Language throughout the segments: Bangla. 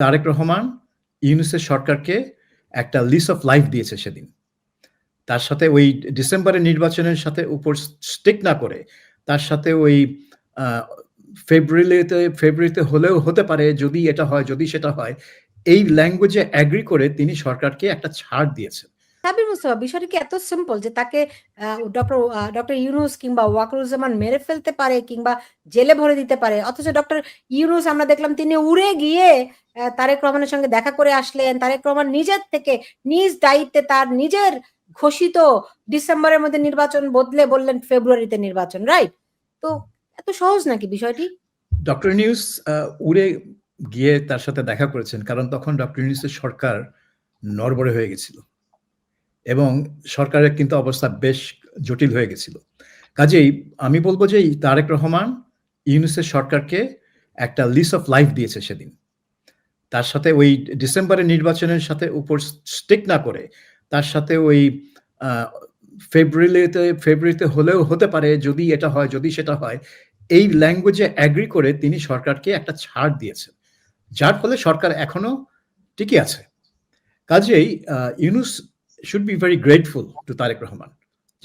তারেক রহমান ইউনিসেফ সরকারকে একটা লিস্ট অফ লাইফ দিয়েছে সেদিন। তার সাথে ওই ডিসেম্বরের নির্বাচনের সাথে উপর স্টিক না করে, তার সাথে ওই ফেব্রুয়ারিতে ফেব্রুয়ারিতে হলেও হতে পারে, যদি এটা হয়, যদি সেটা হয়, এই ল্যাঙ্গুয়েজে অ্যাগ্রি করে তিনি সরকারকে একটা ছাড় দিয়েছেন। সাবির মুস্তফা, বিষয়টা কি এত সিম্পল যে তাকে ডক্টর ডক্টর ইউনুস কিংবা ওয়াকরুজ্জামান মেরে ফেলতে পারে কিংবা জেলে ভরে দিতে পারে? অথচ ডক্টর ইউনুস আমরা দেখলাম তিনি উড়ে গিয়ে তারেক রহমানের সঙ্গে দেখা করে আসলেন। তারেক রহমান নিজের থেকে নিজ দায়িত্বে তার নিজের ঘোষিত ডিসেম্বরের মধ্যে নির্বাচন বদলে বললেন ফেব্রুয়ারিতে নির্বাচন রাইট তো এত সহজ নাকি বিষয়টি? ডক্টর নিউজ উড়ে গিয়ে তার সাথে দেখা করেছেন, কারণ তখন ডক্টর নিউজের সরকার নড়বড়ে হয়ে গেছিল। এবং সরকারের কিন্তু অবস্থা বেশ জটিল হয়ে গেছিল। কাজেই আমি বলব যে তারেক রহমান ইউনুসের সরকারকে একটা লিস অফ লাইফ দিয়েছে সেদিন। তার সাথে ওই ডিসেম্বরের নির্বাচনের সাথে উপর স্টিক না করে, তার সাথে ওই ফেব্রুয়ারিতে ফেব্রুয়ারিতে হলেও হতে পারে, যদি এটা হয়, যদি সেটা হয়, এই ল্যাঙ্গুয়েজে অ্যাগ্রি করে তিনি সরকারকে একটা ছাড় দিয়েছেন। যার ফলে সরকার এখনও টিকে আছে। কাজেই Yunus should be very grateful to Tarique Rahman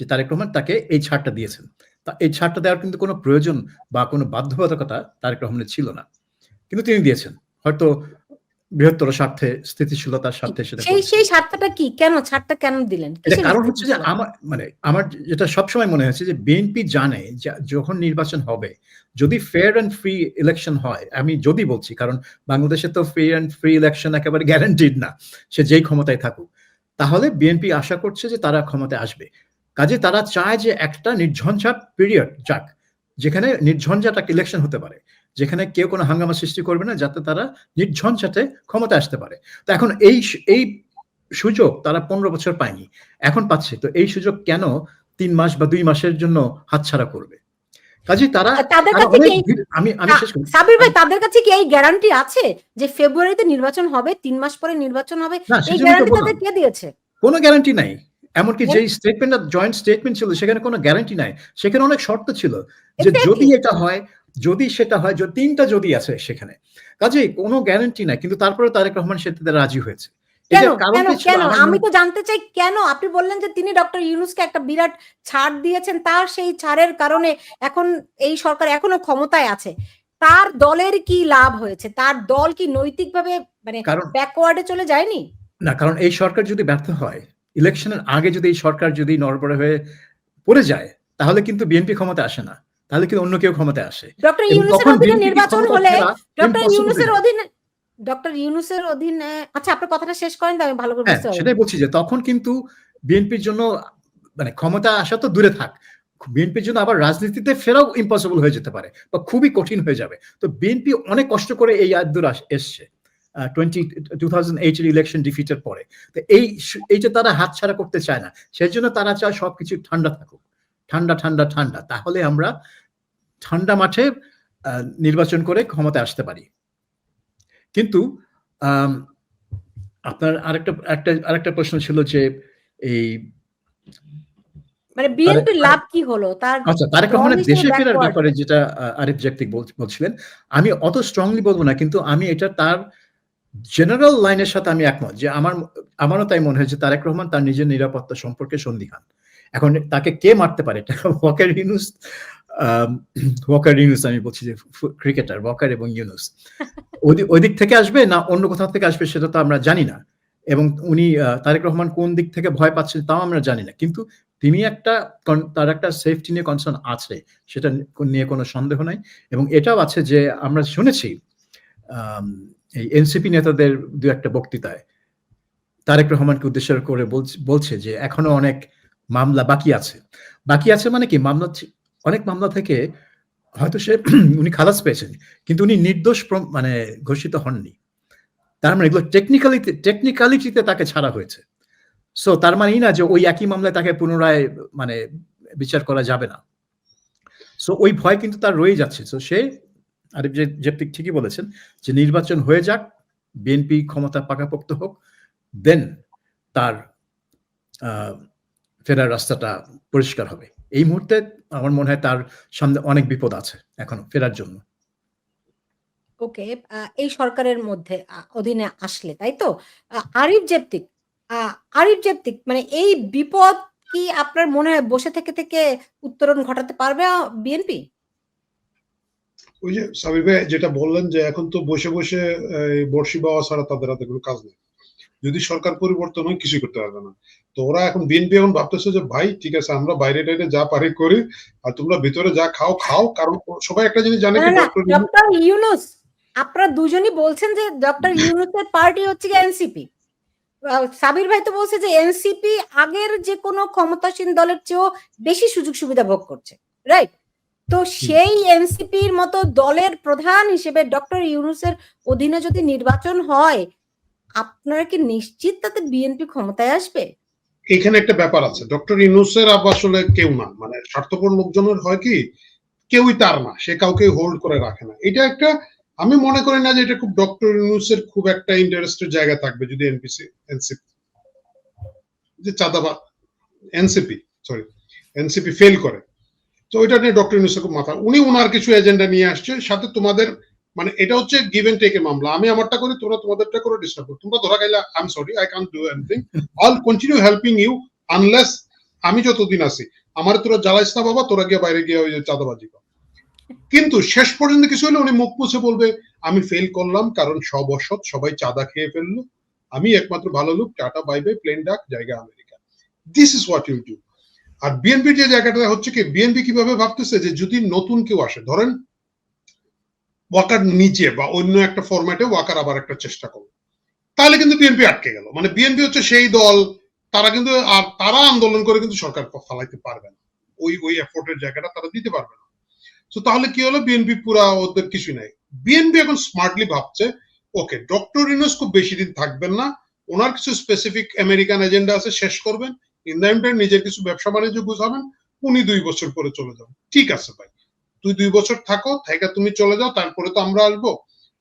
যে তারেক রহমান তাকে এই ছাড়টা দিয়েছেন। তা এই ছাড়টা দেওয়ার কিন্তু কোনো প্রয়োজন বা কোনো বাধ্যবাধকতা তারেক রহমানের ছিল না। কিন্তু তিনি দিয়েছেন। হয়তো বৃহত্তর স্বার্থে স্থিতিশীলতার স্বার্থে সেটা সেই কি? কেন? ছাড়টা কেন দিলেন? এটা কারণ হচ্ছে যে আমার মানে আমার যেটা সবসময় মনে হয়েছে যে বিএনপি জানে যে যখন নির্বাচন হবে যদি ফেয়ার অ্যান্ড ফ্রি ইলেকশন হয় আমি যদি বলছি কারণ বাংলাদেশে তো ফেয়ার অ্যান্ড ফ্রি ইলেকশন একেবারে গ্যারান্টিড না সে যেই ক্ষমতায় থাকুক। তাহলে বিএনপি আশা করছে যে তারা ক্ষমতায় আসবে। কাজে তারা চায় যে একটা নির্ঝঞ্ঝাট পিরিয়ড যাক, যেখানে নির্ঝঞ্ঝাট একটা ইলেকশন হতে পারে, যেখানে কেউ কোনো হাঙ্গামা সৃষ্টি করবে না, যাতে তারা নির্ঝঞ্ঝাটে ক্ষমতা আসতে পারে। তো এখন এই এই সুযোগ তারা পনেরো বছর পায়নি, এখন পাচ্ছে। তো এই সুযোগ কেন তিন মাস বা দুই মাসের জন্য হাতছাড়া করবে? কাজে তারা তাদের কাছে কি আমি আমি শেষ করি। সাবির ভাই তাদের কাছে কি এই গ্যারান্টি আছে যে ফেব্রুয়ারিতে নির্বাচন হবে তিন মাস পরে নির্বাচন হবে? এই গ্যারান্টি তাদের কে দিয়েছে? কোনো গ্যারান্টি নাই। এমনকি যেই স্টেটমেন্ট জয়েন্ট স্টেটমেন্ট ছিল সেখানে কোনো গ্যারান্টি নাই। সেখানে অনেক শর্ত ছিল যে যদি এটা হয় যদি সেটা হয় যে তিনটা যদি আছে সেখানে। কাজে কোনো গ্যারান্টি নাই কিন্তু তারপরে তারেক রহমান সেটাতে রাজি হয়েছে। কেন? কেন? কেন? আমি তো জানতে চাই কেন? আপনি বললেন যে তিনি ডক্টর ইউনুসকে একটা বিরাট ছাড় দিয়েছেন তার সেই ছাড়ের কারণে এখন এই সরকার এখনও ক্ষমতায় আছে। তার দলের কি লাভ হয়েছে? তার দল কি নৈতিকভাবে মানে ব্যাকওয়ার্ডে চলে যায়নি? না কারণ এই সরকার যদি ব্যর্থ হয় ইলেকশনের আগে যদি এই সরকার যদি নড়বড়ে হয়ে পড়ে যায় তাহলে কিন্তু বিএনপি ক্ষমতা আসে না। তাহলে কিন্তু অন্য কেউ ক্ষমতায় আসে। ডক্টর ইউনুসের অধীনে নির্বাচন ক্ষমতা হলে ডক্টর ইউনুসের অধীনে ডক্টর ইউনুসের অধীনে আচ্ছা আপনার কথাটা শেষ করেন আমি ভালো করে হ্যাঁ বুঝতে সেটাই বলছি যে তখন কিন্তু বিএনপির জন্য মানে ক্ষমতা আসা তো দূরে থাক বিএনপির জন্য আবার রাজনীতিতে ফেরাও ইম্পসিবল হয়ে যেতে পারে বা খুবই কঠিন হয়ে যাবে। তো বিএনপি অনেক কষ্ট করে এই আদুর এসছে টোয়েন্টি টু থাউজেন্ড এইটের ইলেকশন ডিফিটের পরে। তো এই এই যে তারা হাতছাড়া করতে চায় না সেই জন্য তারা চায় সবকিছু ঠান্ডা থাকুক। ঠান্ডা ঠান্ডা ঠান্ডা তাহলে আমরা ঠান্ডা মাঠে নির্বাচন করে ক্ষমতায় আসতে পারি। কিন্তু আপনার আরেকটা একটা আরেকটা প্রশ্ন ছিল যে এই মানে বিএনপির আরে- লাভ কি হলো? তার আচ্ছা তারেক রহমানের দেশে ফেরার ব্যাপারে যেটা আরিফ জাগতিক বল- বলছিলেন আমি অত স্ট্রংলি বলব না কিন্তু আমি এটা তার জেনারেল লাইনের সাথে আমি একমত যে আমার আমারও তাই মনে হয় যে তারেক রহমান তার নিজের নিরাপত্তা সম্পর্কে সন্দিহান। এখন তাকে কে মারতে পারে? এটা ওয়াকার ইউনুস ওয়াকার ইউনুস আমি বলছি যে ক্রিকেটার ওয়াকার এবং ইউনুস ওই দিক থেকে আসবে না অন্য কোথাও থেকে আসবে সেটা তো আমরা জানি না। এবং উনি তারেক রহমান কোন দিক থেকে ভয় পাচ্ছেন তাও আমরা জানি না। কিন্তু তিনি একটা তার একটা সেফটি নিয়ে কনসার্ন আছে সেটা নিয়ে কোনো সন্দেহ নাই। এবং এটাও আছে যে আমরা শুনেছি এই এনসিপি নেতাদের দু একটা বক্তৃতায়। তারেক রহমানকে উদ্দেশ্য করে বলছে- বলছে যে এখনও অনেক মামলা বাকি আছে। বাকি আছে মানে কি? মামলা অনেক মামলা থেকে হয়তো সে উনি খালাস পেয়েছেন, কিন্তু উনি নির্দোষ মানে ঘোষিত হননি। তার মানে এগুলো টেকনিক্যালি টেকনিক্যালিটিতে তাকে ছাড়া হয়েছে। সো তার মানে এই না যে ওই একই মামলায় তাকে পুনরায় মানে বিচার করা যাবে না। সো ওই ভয় কিন্তু তার রয়ে যাচ্ছে। সো সে আরিফ যে ঠিকই বলেছেন যে নির্বাচন হয়ে যাক বিএনপি ক্ষমতা পাকাপোক্ত হোক দেন তার ফেরার রাস্তাটা পরিষ্কার হবে। এই মুহূর্তে আমার মনে হয় তার সামনে অনেক বিপদ আছে এখনও ফেরার জন্য। ওকে আহ, এই সরকারের মধ্যে অধীনে আসলে তাই তো? আরিফ জেপ্তিক আহ, আরিফ জেপ্তিক মানে এই বিপদ কি আপনার মনে হয় বসে থেকে থেকে উত্তরণ ঘটাতে পারবে বিএনপি? ওই যে সাবির ভাই যেটা বললেন যে এখন তো বসে বসে বর্ষি বাওয়া ছাড়া তাদের হাতে কোনো কাজ নেই। যদি সরকার পরিবর্তন হয় কিছুই করতে পারবে না। তো ওরা এখন বিএনপি এখন ভাবতেছে যে ভাই ঠিক আছে আমরা বাইরে টাইরে যা পারি করি আর তোমরা ভিতরে যা খাও খাও। কারণ সবাই একটা জিনিস জানে ডক্টর ইউনুস আপনারা দুজনই বলছেন যে ডক্টর ইউনুসের পার্টি হচ্ছে কি এনসিপি সাবির ভাই তো বলছে যে এনসিপি আগের যে কোনো ক্ষমতাসীন দলের চেয়েও বেশি সুযোগ সুবিধা ভোগ করছে রাইট তো সেই এনসিপির মতো দলের প্রধান হিসেবে ডক্টর ইউনুসের অধীনে যদি নির্বাচন হয় আপনারা কি নিশ্চিত তাতে বিএনপি ক্ষমতায় আসবে? এখানে একটা ব্যাপার আছে। ডক্টর ইনুসের আসলে কেউ না। মানে স্বার্থপর লোকজনের হয় কি, কেউই তার না। সে কাউকে হোল্ড করে রাখে না। এটা একটা, আমি মনে করি না যে এটা খুব ডক্টর ইনুসের খুব একটা ইন্টারেস্টের জায়গা থাকবে যদি এনপিসি এনসিপি যে চাঁদাবাদ এনসিপি সরি এনসিপি ফেল করে। তো ওইটা নিয়ে ডক্টর ইনুসের খুব মাথা। উনি ওনার কিছু এজেন্ডা নিয়ে আসছে। সাথে তোমাদের মানে এটা হচ্ছে গিভ এন্ড টেক মামলা। আমি আমারটা করি, তোমরা তোমাদেরটা করে ডিস্টার্ব করো। তোমরা ধরা গেলে I am sorry I can't do anything all continue helping you unless আমি যতদিন আছি। আমার তোরা জ্বালাইস না বাবা, তোরা গিয়ে বাইরে গিয়ে ওই চাঁদাবাজি কর। কিন্তু শেষ পর্যন্ত কিছু হলে উনি মুখ মুছে বলবে, আমি ফেল করলাম কারণ সব অসৎ, সবাই চাঁদা খেয়ে ফেলল। আমি একমাত্র ভালো লোক, টাটা বাইবে প্লেন ডাক জায়গা America. This is what you do আর বিএনপির যে জায়গাটা হচ্ছে কি বিএনপি কীভাবে ভাবতেছে যে যদি নতুন কেউ আসে, ধরেন ওয়াকার নিচে বা অন্য একটা ফরম্যাটে ওয়াকার আবার একটা চেষ্টা করবে তাহলে কিন্তু বিএনপি আটকে গেল। মানে বিএনপি হচ্ছে সেই দল, তারা কিন্তু আর তারা আন্দোলন করে কিন্তু সরকার ফালাইতে পারবে না। ওই ওই এফোর্টের জায়গাটা তারা দিতে পারবে না। তো তাহলে কি হলো? বিএনপি পুরা ওদের কিছু নাই। বিএনপি এখন স্মার্টলি ভাবছে ওকে ডক্টর ইনোস খুব বেশি দিন থাকবেন না, ওনার কিছু স্পেসিফিক আমেরিকান এজেন্ডা আছে, শেষ করবেন ইন দ্য নিজের কিছু ব্যবসা বাণিজ্য বুঝাবেন উনি দুই বছর পরে চলে যাবেন। ঠিক আছে ভাই। তুই দুই বছর থাকো থেকে তুমি চলে যাও, তারপরে তো আমরা আসব।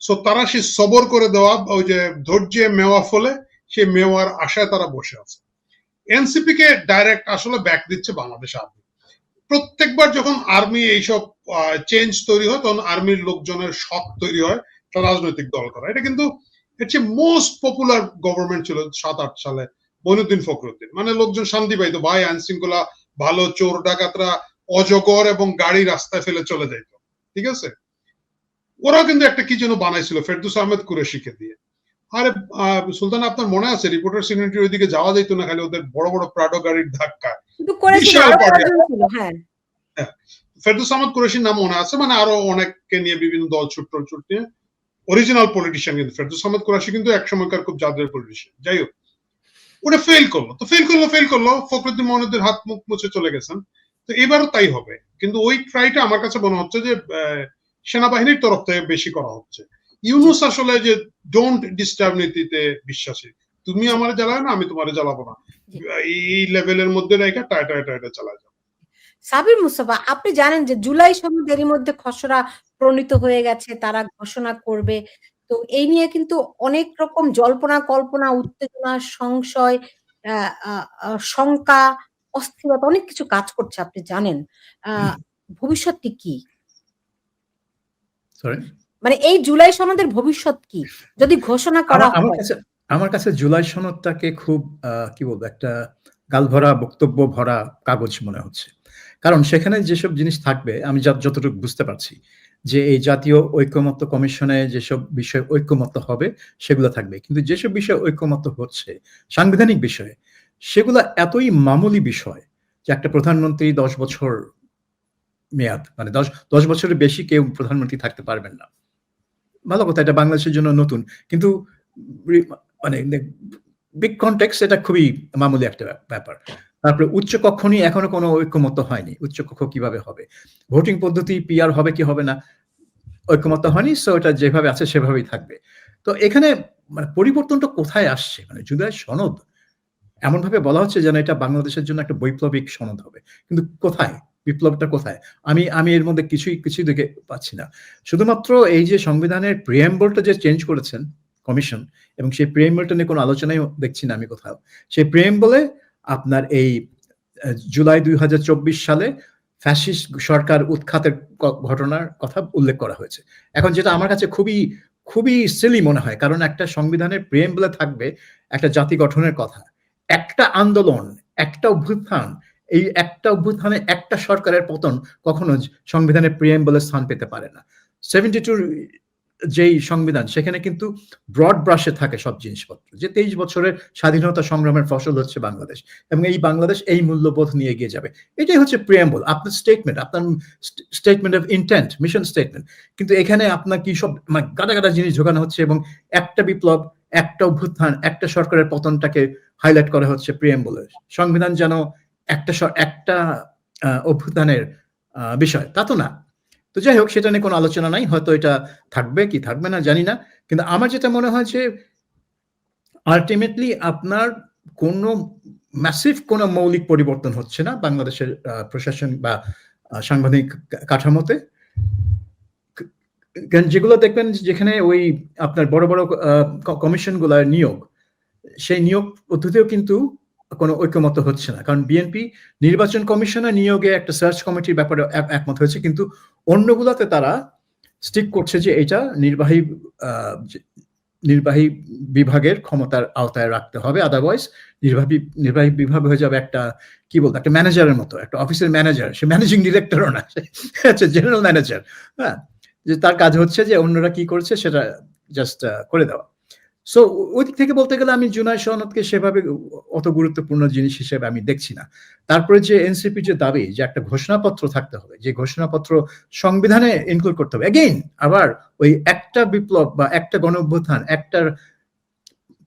সো তারা সে সবর করে দেওয়া, ওই যে ধৈর্যে মেওয়া ফলে সে মেওয়ার আশায় তারা বসে আছে। এনসিপি কে ডাইরেক্ট আসলে ব্যাক দিচ্ছে বাংলাদেশ আর্মি প্রত্যেকবার যখন আর্মি এইসব চেঞ্জ তৈরি হয়, তখন আর্মির লোকজনের শখ তৈরি হয় রাজনৈতিক দল করা। এটা কিন্তু হচ্ছে মোস্ট পপুলার গভর্নমেন্ট ছিল সাত আট সালে, মইনুদ্দিন ফখরুদ্দিন। মানে লোকজন শান্তি পাইতো, ভাই, আইন শৃঙ্খলা ভালো, চোর, ডাকাতরা অজগর এবং গাড়ি রাস্তায় ফেলে চলে যাইত। ঠিক আছে? ওরা কিন্তু একটা কি যেন বানাইছিল ফেরদুস আহমেদ কুরেশিকে দিয়ে। আরে সুলতান আপনার মনে আছে? রিপোর্টার সিনিয়রিটির ওইদিকে যাওয়া যেত না খালি ওদের বড় বড় প্রাডো গাড়ির ধাক্কা। বিশাল ছিল হ্যাঁ। ফেরদুস আহমদ কুরেশির নাম মনে আছে? মানে আরও অনেককে নিয়ে বিভিন্ন দল ছুট ছুট নিয়ে অরিজিনাল পলিটিশিয়ান কিন্তু। ফেরদুস আহমদ কুরাশি কিন্তু এক সময়কার খুব জাদের পলিটিশিয়ান যাই হোক। ওটা ফেল করল। তো ফেল করল ফেল করল। ফখরুদ্দিন মোহাম্মদের হাত মুখ মুছে চলে গেছেন। তো এবারও তাই হবে। কিন্তু ওই ট্রাইটা আমার কাছে মনে হচ্ছে যে সেনাবাহিনীর তরফ থেকে বেশি করা হচ্ছে। ইউনুস আসলে যে ডোন্ট ডিস্টার্ব নীতিতে বিশ্বাসী তুমি আমার জ্বালায় না আমি তোমার জ্বালাবো না। এই লেভেলের মধ্যে রেখে টায় টায় চালা যাবে সাবির মুস্তফা আপনি জানেন যে জুলাই এরই মধ্যে খসড়া প্রণীত হয়ে গেছে তারা ঘোষণা করবে। তো এই নিয়ে কিন্তু অনেক রকম জল্পনা কল্পনা উত্তেজনা সংশয় শঙ্কা অস্থিরতা অনেক কিছু কাজ করছে আপনি জানেন। ভবিষ্যৎটি কি? মানে এই জুলাই সনদের ভবিষ্যৎ কি? যদি ঘোষণা করা আমার কাছে আমার কাছে জুলাই সনদটাকে খুব কি বলব একটা গালভরা বক্তব্য ভরা কাগজ মনে হচ্ছে। কারণ সেখানে যেসব জিনিস থাকবে আমি যতটুকু বুঝতে পারছি যে এই জাতীয় ঐক্যমত্য কমিশনে যেসব বিষয়ে ঐক্যমত্য হবে সেগুলো থাকবে। কিন্তু যেসব বিষয়ে ঐক্যমত্য হচ্ছে সাংবিধানিক বিষয়ে সেগুলো এতই মামুলি বিষয় যে একটা প্রধানমন্ত্রী দশ বছর মেয়াদ মানে দশ দশ বছরের বেশি কেউ প্রধানমন্ত্রী থাকতে পারবেন না। ভালো কথা, এটা বাংলাদেশের জন্য নতুন। কিন্তু মানে বিগ কন্টেক্স এটা খুবই মামুলি একটা ব্যাপ- ব্যাপার। তারপরে উচ্চ কক্ষ নিয়ে এখনও কোনো ঐক্যমত্য হয়নি। উচ্চ কক্ষ কীভাবে হবে? ভোটিং পদ্ধতি পিআর হবে কি হবে না? ঐক্যমত্য হয়নি সো এটা যেভাবে আছে সেভাবেই থাকবে। তো এখানে মানে পরিবর্তনটা কোথায় আসছে? মানে জুলাই সনদ এমন ভাবে বলা হচ্ছে যেন এটা বাংলাদেশের জন্য একটা বৈপ্লবিক সনদ হবে। কিন্তু কোথায়? বিপ্লবটা কোথায়? আমি আমি এর মধ্যে কিছুই কিছুই দেখে পাচ্ছি না। শুধুমাত্র এই যে সংবিধানের প্রিয়েম্বলটা যে চেঞ্জ করেছেন কমিশন এবং সেই প্রিয়েম্বলটা নিয়ে কোনো আলোচনাই দেখছি না আমি কোথাও। সেই প্রিয়েম্বলে আপনার এই জুলাই দুই হাজার চব্বিশ সালে ফ্যাসিস্ট সরকার উৎখাতের ঘটনার কথা উল্লেখ করা হয়েছে। এখন যেটা আমার কাছে খুবই খুবই সিলি মনে হয়। কারণ একটা সংবিধানের বলে থাকবে একটা জাতি গঠনের কথা। একটা আন্দোলন, একটা অভ্যুত্থান, এই একটা অভ্যুত্থানে একটা সরকারের পতন কখনো সংবিধানের প্রেম বলে স্থান পেতে পারে না। সেভেন্টি টুর যেই সংবিধান, সেখানে কিন্তু ব্রড ব্রাশে থাকে সব জিনিসপত্র, যে তেইশ বছরের স্বাধীনতা সংগ্রামের ফসল হচ্ছে বাংলাদেশ এবং এই বাংলাদেশ এই মূল্যবোধ নিয়ে এগিয়ে যাবে। এটাই হচ্ছে প্রিয়াম্বল আপনার স্টেটমেন্ট আপনার statement of intent mission statement কিন্তু এখানে আপনার কি সব মানে গাদা গাদা জিনিস ঢোকানো হচ্ছে এবং একটা বিপ্লব একটা অভ্যুত্থান, একটা সরকারের পতনটাকে হাইলাইট করা হচ্ছে প্রিয়াম্বলের সংবিধান যেন একটা একটা অভ্যুত্থানের বিষয়। তা তো না। তো যাই হোক, সেটা নিয়ে কোনো আলোচনা নাই। হয়তো এটা থাকবে কি থাকবে না, জানি না। কিন্তু আমার যেটা মনে হয় যে আলটিমেটলি আপনার কোনো ম্যাসিভ কোনো মৌলিক পরিবর্তন হচ্ছে না বাংলাদেশের প্রশাসন বা সাংবাদিক কাঠামোতে। কারণ যেগুলো দেখবেন যেখানে ওই আপনার বড় বড় কমিশনগুলার নিয়োগ, সেই নিয়োগ পদ্ধতিও কিন্তু কোনো ঐক্যমত হচ্ছে না। কারণ বিএনপি নির্বাচন কমিশনের নিয়োগে একটা সার্চ কমিটির ব্যাপারে একমত হয়েছে, কিন্তু অন্যগুলোতে তারা স্টিক করছে যে এটা নির্বাহী নির্বাহী বিভাগের ক্ষমতার আওতায় রাখতে হবে আদারওয়াইজ নির্বাহী নির্বাহী বিভাগ হয়ে যাবে একটা, কি বলব, একটা ম্যানেজারের মতো, একটা অফিসের ম্যানেজার সে ম্যানেজিং ডিরেক্টরও না, সে হচ্ছে জেনারেল ম্যানেজার হ্যাঁ? যে তার কাজ হচ্ছে যে অন্যরা কি করছে সেটা জাস্ট করে দেওয়া। সো ওই দিক থেকে বলতে গেলে আমি জুনাই সনদকে সেভাবে অত গুরুত্বপূর্ণ জিনিস হিসেবে আমি দেখছি না। তারপরে যে এনসিপি যে দাবি যে একটা ঘোষণাপত্র থাকতে হবে যে ঘোষণাপত্র সংবিধানে ইনক্লুড করতে হবে। এগেইন আবার ওই একটা বিপ্লব বা একটা গণ অভ্যুত্থান একটার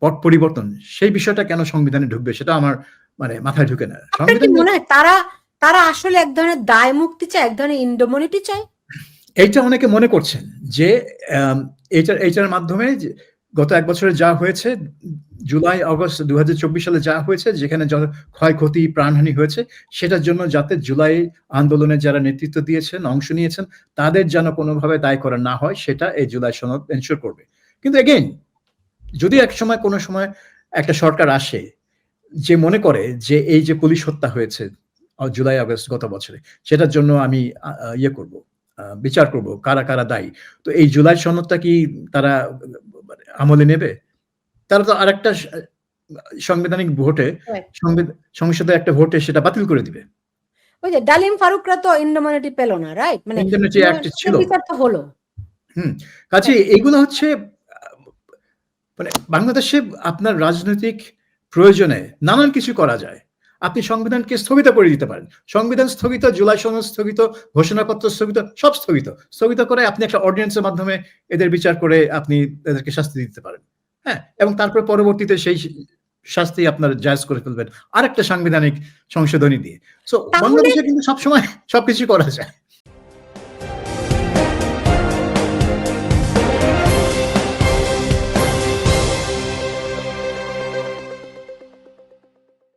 পট পরিবর্তন সেই বিষয়টা কেন সংবিধানে ঢুকবে সেটা আমার মানে মাথায় ঢুকে না। সংবিধান মনে হয় তারা তারা আসলে এক ধরনের দায় মুক্তি চায় এক ধরনের ইন্ডোমনিটি চায়? এইটা অনেকে মনে করছেন যে এইটার এইটার মাধ্যমে গত এক বছরে যা হয়েছে, জুলাই আগস্ট দু সালে যা হয়েছে, যেখানে ক্ষয়ক্ষতি, প্রাণহানি হয়েছে, সেটার জন্য যাতে জুলাই আন্দোলনে যারা নেতৃত্ব দিয়েছেন, অংশ নিয়েছেন, তাদের যেন কোনোভাবে দায় করা না হয়, সেটা এই জুলাই সনদ এনশিওর করবে। কিন্তু এগেইন যদি এক সময়, কোনো সময় একটা সরকার আসে, যে মনে করে যে এই যে পুলিশ হত্যা হয়েছে, জুলাই আগস্ট গত বছরে, সেটার জন্য আমি ইয়ে করব। বিচার করব কারা কারা দায়ী? তো এই জুলাই সনদটা কি তারা আমলে নেবে? তারা তো আরেকটা সাংবিধানিক ভোটে সংসদে একটা ভোটে সেটা বাতিল করে দিবে। ওই যে ডালিম ফারুকরা তো ইন্ডোমনিটি পেল না রাইট মানে Indemnity Act ছিল। তো হলো। কাজে এইগুলো হচ্ছে মানে বাংলাদেশে আপনার রাজনৈতিক প্রয়োজনে নানান কিছু করা যায়। আপনি সংবিধানকে স্থগিত করে দিতে পারেন। সংবিধান স্থগিত জুলাই সনদ স্থগিত ঘোষণাপত্র স্থগিত সব স্থগিত। স্থগিত করে আপনি একটা অর্ডিনেন্সের মাধ্যমে এদের বিচার করে আপনি এদেরকে শাস্তি দিতে পারেন। হ্যাঁ এবং তারপর পরবর্তীতে সেই শাস্তি আপনার জায়জ করে ফেলবেন। আরেকটা সাংবিধানিক সংশোধনী দিয়ে। সো বাংলাদেশে কিন্তু সবসময় সবকিছু করা যায়।